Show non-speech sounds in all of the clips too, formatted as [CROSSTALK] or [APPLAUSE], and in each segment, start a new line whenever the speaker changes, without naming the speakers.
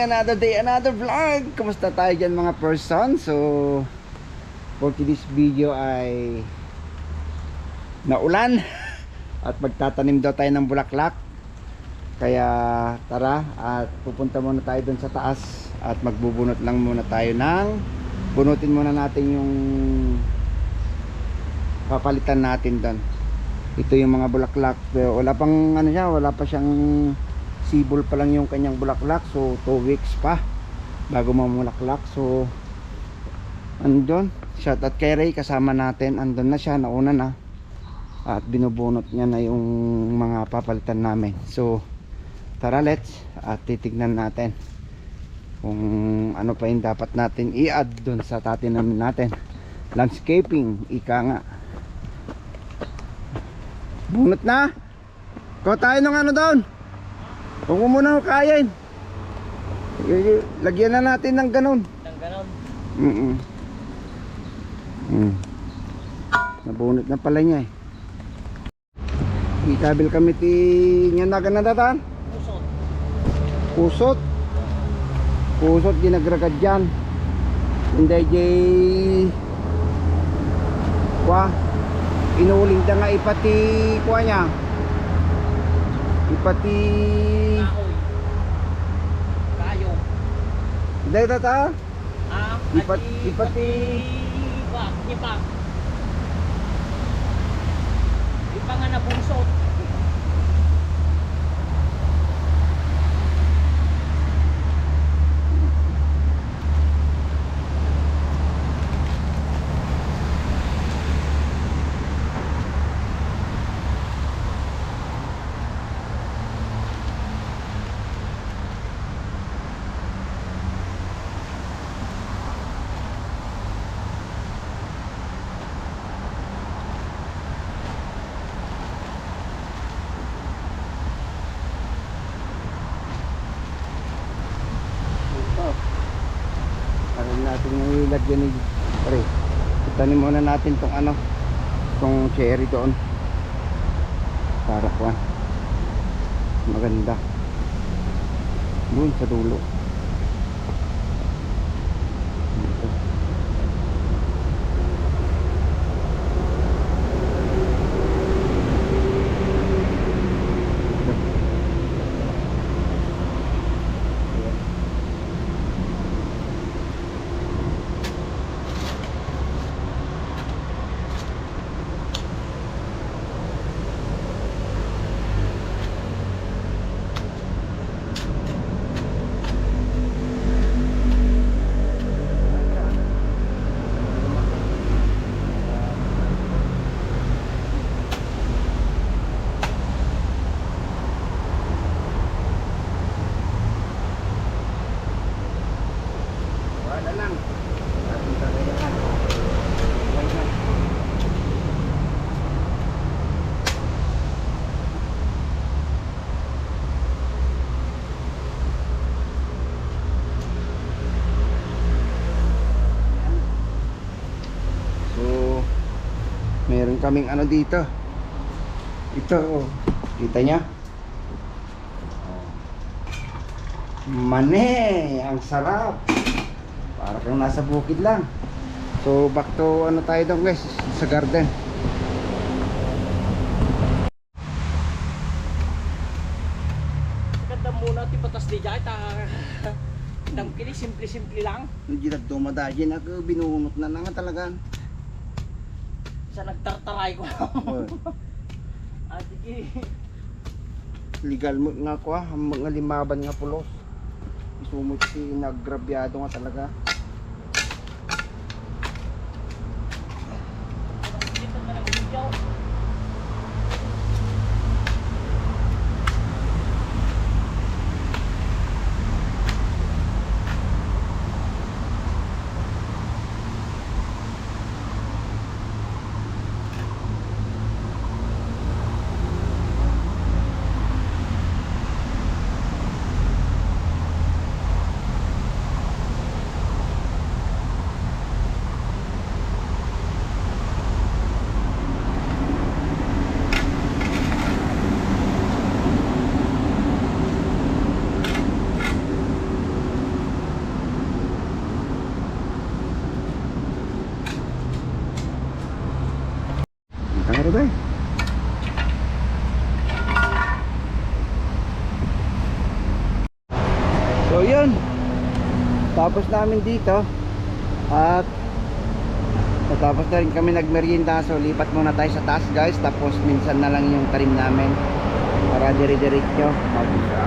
another day, another vlog. Kumusta tayo dyan mga person? So, for today's video ay naulan [LAUGHS] at magtatanim daw tayo ng bulaklak. Kaya tara at pupunta muna tayo doon sa taas at magbubunot lang muna tayo ng bunutin muna natin yung papalitan natin doon. Ito yung mga bulaklak. Pero wala pang ano siya, wala pa siyang sibol pa lang yung kanyang bulaklak. So 2 weeks pa bago mamulaklak. So andun, shout out kay Ray kasama natin. Andun na siya, nauna na. At binubunot niya na yung mga papalitan namin. So tara let's at titignan natin kung ano pa yung dapat natin i-add dun sa tatinamin natin. Landscaping, ika nga. Bunot na. Ikaw tayo ng ano doon. Huwag mo muna kayain. Lagyan na natin ng ganun.
Nang ganon.
Mm -mm. Mm. Nabunot na pala niya eh. Ikabil kami ti nga naganadatan.
Pusot.
Kusot. Kusot ginagragad dyan. Hindi jay kwa inuling da nga ipati kwa niya. Ipati.
Kayo.
Hindi tata.
Ah,
Ipat-
ati-
ipati-
Ipak. Ipak. Ipa nga na pusot.
Ito. Ano natin ilagyan ni Pre. Itanim muna natin tong ano, tong cherry doon. Para kuan. Maganda. Doon sa dulo. Dito. Dito. Ayan. Wala lang. Ating kakayahan. Okay na. So, meron kaming ano dito. Ito, oh. Kita niya? Oh. Mane, ang sarap. Para kang nasa bukid lang. So back to ano tayo doon guys sa garden.
Ganda muna ti patas di jay ta. Nang kini simple-simple lang.
Hindi na dumadajin ako binunot na na nga talaga.
Sa nagtartaray ko.
Oh,
At iki.
legal mo nga ko ah, ang mga limaban nga pulos. Isumot si naggrabyado nga talaga. Tapos namin dito. At Tapos na rin kami nagmerienda. So lipat muna tayo sa taas guys. Tapos minsan na lang yung tarim namin. Para dire-diretso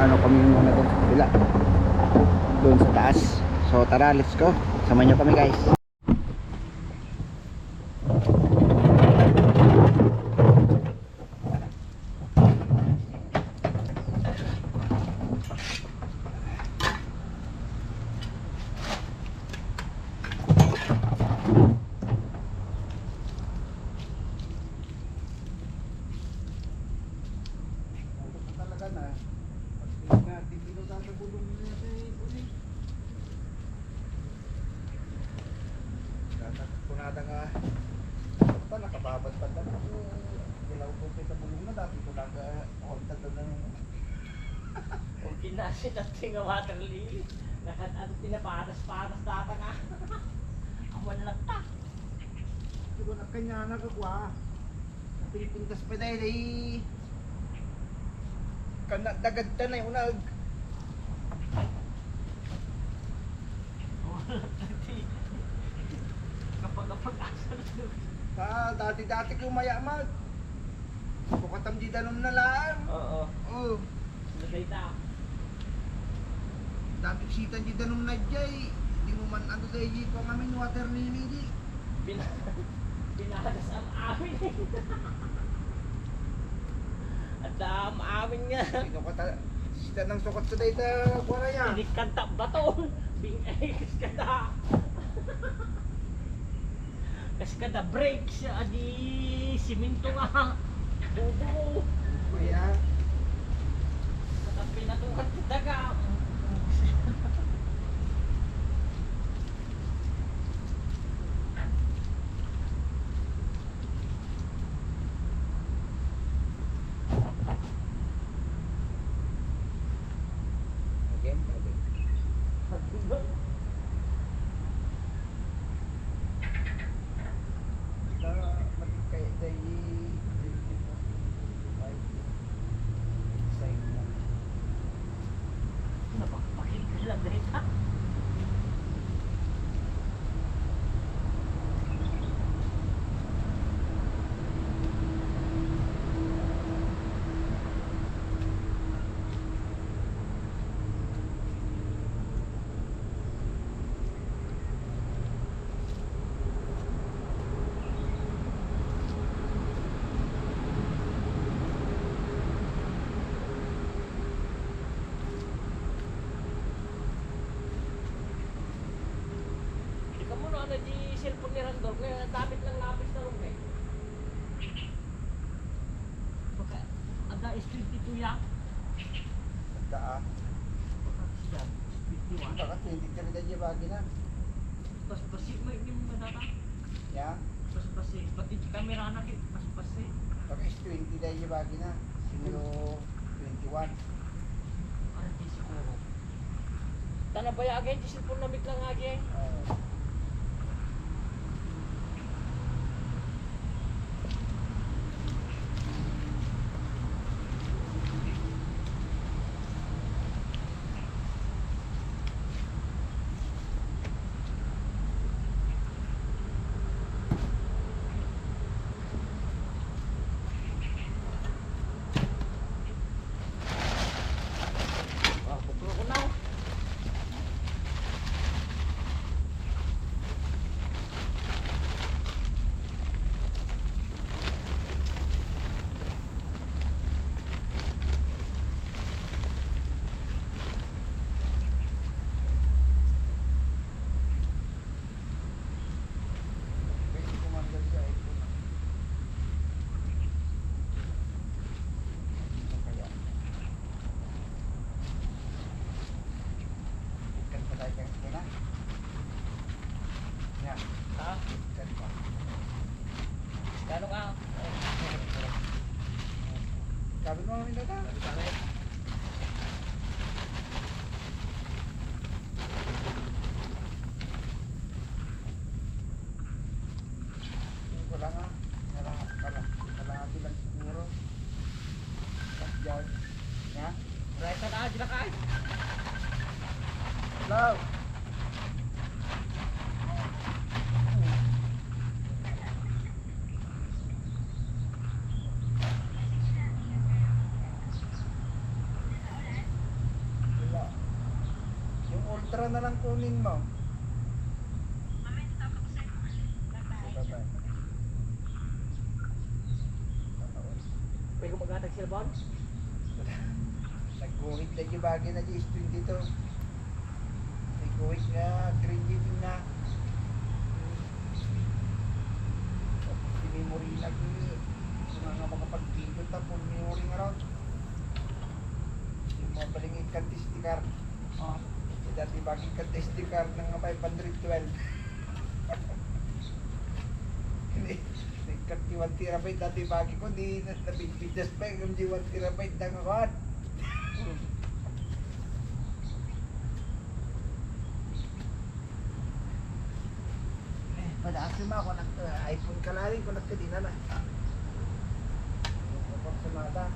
ano kami muna doon sa kabila. Doon sa taas. So tara let's go. Samahan nyo kami guys talaga na Punada nga pa nakababad pa dala Kilaw ko sa bulong na dati ko lang konta doon ng
Kung [LAUGHS] kinasin natin nga water lily. Lahat ano pinaparas-paras data nga. [LAUGHS] Awan lang ta.
Siguro na kanya nagagwa. Pilipuntas pa dahil ay kana dagad ta na yung nag
Kapag kapag asa na
dati-dati ko mayaman. Pukatam di danom na lang.
Oo.
Oh,
Lagay ta.
Dati sitan di danom na jay. Di mo man ano dahil pa ngamin water lily di.
Bin [LAUGHS] Binadas ang amin. At [LAUGHS] ang amin nga.
Ka? Sita ng sukat sa data kuwara niya.
Hindi kanta bato. [LAUGHS] Bing ay kas kada. Kas kada break siya di siminto nga. Bubo.
Kuya.
Kada pinatukan ti daga.
Again, again. Basta maging kaya dahil Side lang.
Napakapakit ka lang dahil ha. Hindi ka muna ano di cellphone ni Randor. Ngayon, dapat lang lapis na rin eh. Baka, ada is 22 ya.
Ganda ah.
Baka siya, 21.
Baka 20 ka rin dahil bagi na.
Pas-pasi mo yung madata.
Ya.
Pas-pasi. Pati kamera na kit. Pas-pasi.
Baka is 20 dahil bagi na. Siguro 21.
Ano di siguro. Tana ba yung agay? Di cellphone na lang agay.
Uh,
Ah, pukul ko na.
pwede kumanda siya. iPhone. Ano kaya? Ikan pa tayo kaya na. Yan.
Ha?
Ikan pa.
Gano'n ka?
Sabi mo kami na
Sabi.
Ko lang ah. Wala, wala, wala
kinakain.
Hello. Wala. Yung ultra na lang kunin mo.
Pwede ko mag-atag sila bon?
Nagkuhit na yung bagay na yung stream dito. Nagkuhit nga, green living na. Memory lagi. Mga makapag-video tapos memory nga ron. Yung mga baling ikantistikar.
Oo.
Si dati bagay ikantistikar ng mga 512. Hindi. Nagkati 1 terabyte dati bagay ko. Di nabigbidas pa yung 1 terabyte na nga Asin mo ako nak iPhone ka lang ko nagkadina na. Kapag sumada.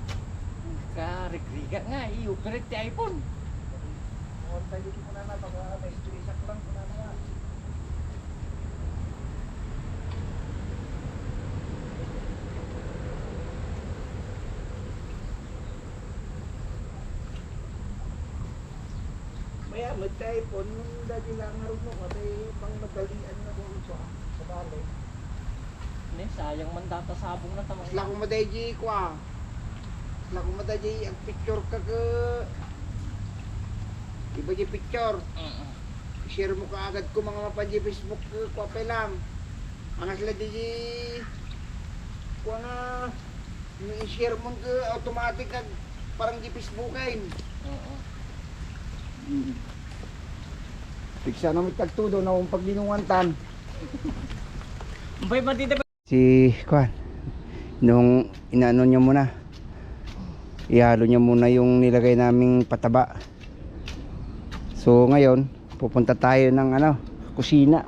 Karigriga nga, i-operate ti iPhone.
Huwag tayo dito muna na baka may sturisak lang muna na. Maya, may iPhone, yung dati lang naroon mo, kasi pang madalian na ito, sa balay.
Ne, sayang man data sabong na tamang.
Sila kung madaji ko ah. Sila kung madaji ang picture ka ka. Iba di picture.
Mm-mm.
Share mo ka agad ko mga mapadji Facebook ka ko pa lang. Ang sila di ko nga yung i-share mo ka automatic kag parang di Facebookin.
Oo.
Piksa na may tagtudo na.
Bay matita ba?
Si Kwan, nung inaano niya muna, ihalo niya muna yung nilagay naming pataba. So ngayon, pupunta tayo ng ano, kusina.